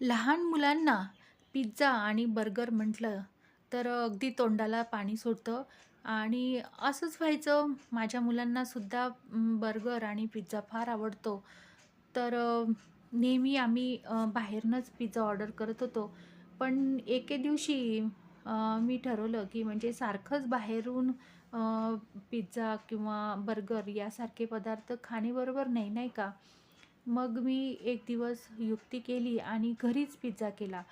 लहान मुलांना पिझ्झा आणि बर्गर म्हटलं तर अगदी तोंडाला पाणी सुटतं आणि असंच व्हायचं माझ्या मुलांनासुद्धा बर्गर आणि पिझ्झा फार आवडतो. तर नेहमी आम्ही बाहेरनंच पिझ्झा ऑर्डर करत होतो. पण एके दिवशी मी ठरवलं की म्हणजे सारखंच बाहेरून पिझ्झा किंवा बर्गर यासारखे पदार्थ खाणेबरोबर नाही नाही का? मग मी एक दिवस युक्ती केली आणि घरीच पिझ्झा केला.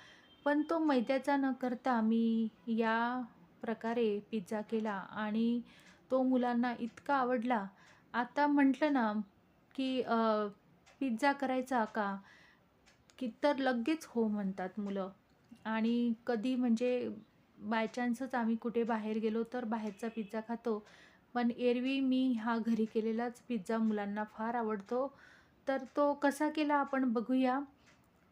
पण तो मैद्याचा न करता मी या प्रकारे पिझ्झा केला आणि तो मुलांना इतका आवडला. आता म्हटलं ना, की पिझ्झा करायचा का? की तर लगेच हो म्हणतात मुलं आणि कधी म्हणजे बाय चान्सच आम्ही कुठे बाहेर गेलो तर बाहेरचा पिझ्झा खातो. पण एरवी मी हा घरी केलेलाच पिझ्झा मुलांना फार आवडतो. तर तो कसा केला आपण बघूया.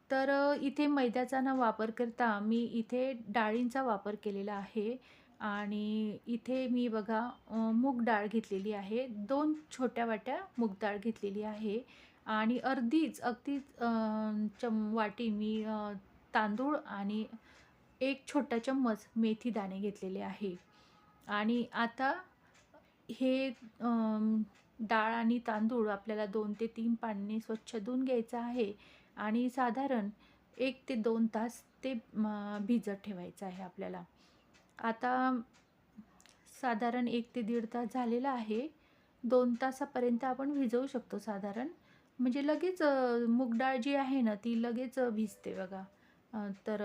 तर इथे मैद्याचा न वापर करता मी इथे डाळींचा वापर केलेला आहे आणि इथे मी बघा मूग डाळ घेतलेली आहे. दोन छोट्या वाट्या मूग डाळ घेतलेली आहे आणि अर्धीच अगदीच चम वाटी मी तांदूळ आणि एक छोटा चम्मच मेथी दाणे घेतलेले आहे आणि आता हे डाळ आणि तांदूळ आपल्याला दोन ते तीन पाण्याने स्वच्छ धुवून घ्यायचं आहे आणि साधारण एक ते दोन तास ते भिजत ठेवायचं आहे आपल्याला. आता साधारण एक ते दीड तास झालेला आहे. दोन तासापर्यंत आपण भिजवू शकतो साधारण. म्हणजे लगेच मूग डाळ जी आहे ना, ती लगेच भिजते बघा. तर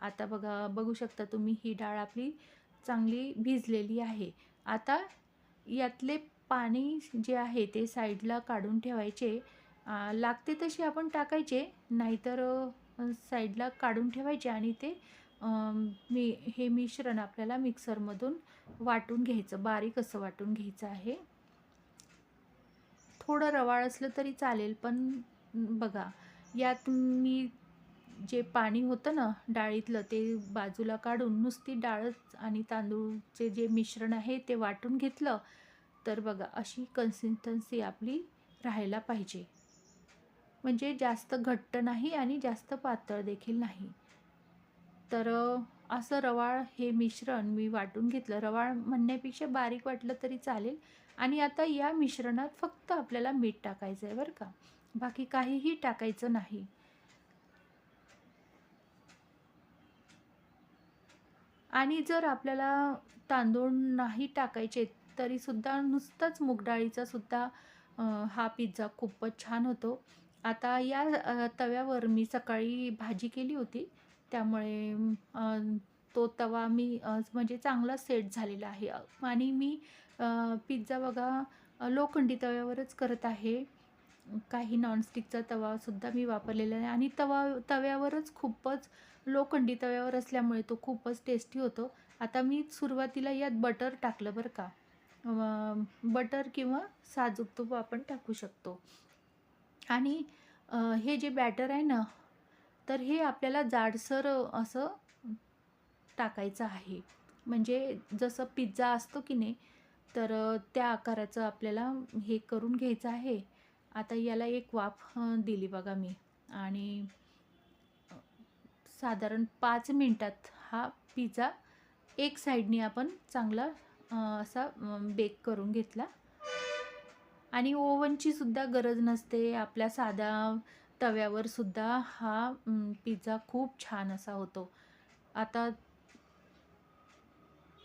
आता बघा बघू शकता तुम्ही ही डाळ आपली चांगली भिजलेली आहे. आता यातले पाणी जे आहे ते साईडला काढून ठेवायचे. लागते तशी आपण टाकायचे, नाहीतर साईडला काढून ठेवायचे आणि ते मी हे मिश्रण आपल्याला मिक्सरमधून वाटून घ्यायचं, बारीक असं वाटून घ्यायचं आहे. थोडं रवाळ असलं तरी चालेल, पण बघा यात मी जे पाणी होतं ना डाळीतलं ते बाजूला काढून नुसती डाळच आणि तांदूळचे जे मिश्रण आहे ते वाटून घेतलं. तर बघा अशी कन्सिस्टन्सी आपली राहायला पाहिजे. म्हणजे जास्त घट्ट नाही आणि जास्त पातळ देखील नाही. तर असं रवाळ हे मिश्रण मी वाटून घेतलं. रवाळ म्हणण्यापेक्षा बारीक वाटलं तरी चालेल आणि आता या मिश्रणात फक्त आपल्याला मीठ टाकायचं आहे बरं का. बाकी काहीही टाकायचं नाही. आणि जर आपल्याला तांदूळ नाही टाकायचे तरीसुद्धा नुसताच मुगडाळीचा सुद्धा हा पिझ्झा खूपच छान होतो. आता या तव्यावर मी सकाळी भाजी केली होती. त्यामुळे तो तवा मी म्हणजे चांगला सेट झालेला आहे आणि मी पिझ्झा बघा लोखंडी तव्यावरच करत आहे. काही नॉनस्टिकचा तवासुद्धा मी वापरलेला आहे आणि तवा तव्यावरच खूपच लोखंडी तव्यावर असल्यामुळे तो खूपच टेस्टी होतो. आता मी सुरुवातीला यात बटर टाकलं बरं का. बटर किंवा साजूक तूप आपण टाकू शकतो. आणि हे जे बॅटर आहे ना, तर हे आपल्याला जाडसर असं टाकायचं आहे. म्हणजे जसं पिझ्झा असतो की नाही, तर त्या आकाराचं आपल्याला हे करून घ्यायचं आहे. आता याला एक वाफ दिली बघा मी आणि साधारण पाच मिनटात हा पिझ्झा एक साईडनी आपण चांगला असा बेक करून घेतला. आणि ओव्हनची सुद्धा गरज नसते. आपल्या साधा तव्यावर सुद्धा हा पिझ्झा खूप छान असा होतो. आता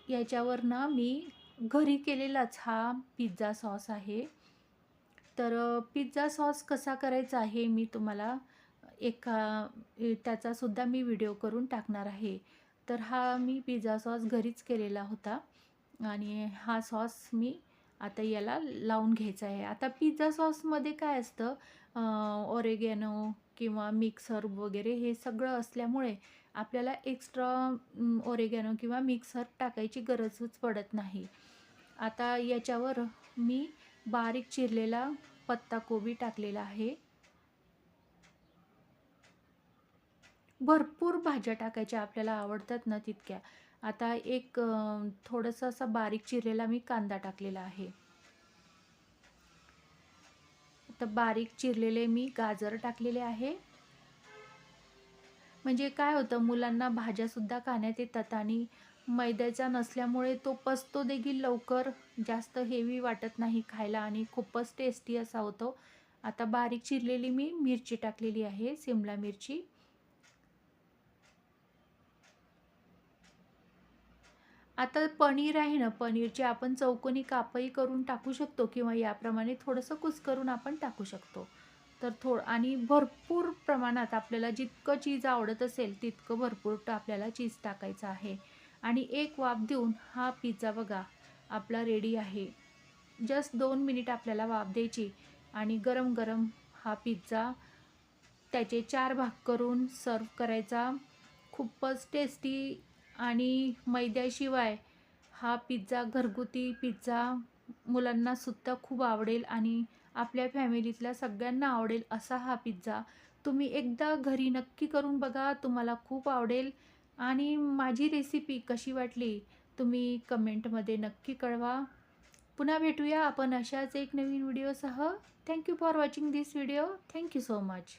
याच्यावर ना मी घरी केलेलाच हा पिझ्झा सॉस आहे. तर पिझ्झा सॉस कसा करायचा आहे मी तुम्हाला एका त्याचासुद्धा त्याचा सुद्धा मी व्हिडिओ करून टाकणार आहे. तर हा मी पिझ्झा सॉस घरीच केलेला होता आणि हा सॉस मी आता याला लावून घ्यायचा आहे. आता पिझ्झा सॉसमध्ये काय असतं ओरेगॅनो किंवा मिक्स हर्ब वगैरे हे सगळं असल्यामुळे आपल्याला एक्स्ट्रा ओरेगॅनो किंवा मिक्स हर्ब टाकायची गरजच पडत नाही. आता याच्यावर मी बारीक चिरलेला पत्ताकोबी टाकलेला आहे. भरपूर भाज्या टाकायच्या आपल्याला आवडतात ना तितक्या. आता एक थोडंसं असा बारीक चिरलेला मी कांदा टाकलेला आहे. आता बारीक चिरलेले मी गाजर टाकलेले आहे. म्हणजे काय होतं मुलांना भाज्यासुद्धा खाण्यात येतात आणि मैद्याचा नसल्यामुळे तो पचतो देखील लवकर जास्त हेवी वाटत नाही खायला आणि खूपच टेस्टी असा होतो आता बारीक चिरलेली मी मिरची टाकलेली आहे सिमला मिरची आता पनीर आहे ना पनीरची आपण चौकोनी कापही करून टाकू शकतो किंवा याप्रमाणे थोडंसं कुस्करून आपण टाकू शकतो. तर थोड आणि भरपूर प्रमाणात आपल्याला जितकं चीज आवडत असेल तितकं भरपूर आपल्याला चीज टाकायचं आहे. आणि एक वाफ देऊन हा पिझ्झा बघा आपला रेडी आहे. जस्ट दोन मिनिट आपल्याला वाफ द्यायची आणि गरम गरम हा पिझ्झा त्याचे चार भाग करून सर्व करायचा. खूपच टेस्टी आणि मैद्याशिवाय हा पिझ्झा घरगुती पिझ्झा मुलांना सुद्धा खूप आवडेल आणि आपल्या फॅमिलीतल्या सगळ्यांना आवडेल असा हा पिझ्झा. तुम्ही एकदा घरी नक्की करून बघा तुम्हाला खूप आवडेल. आणि माझी रेसिपी कशी वाटली तुम्ही कमेंटमध्ये नक्की कळवा. पुन्हा भेटूया आपण अशाच एक नवीन व्हिडिओसह. Thank you for watching this video thank you so much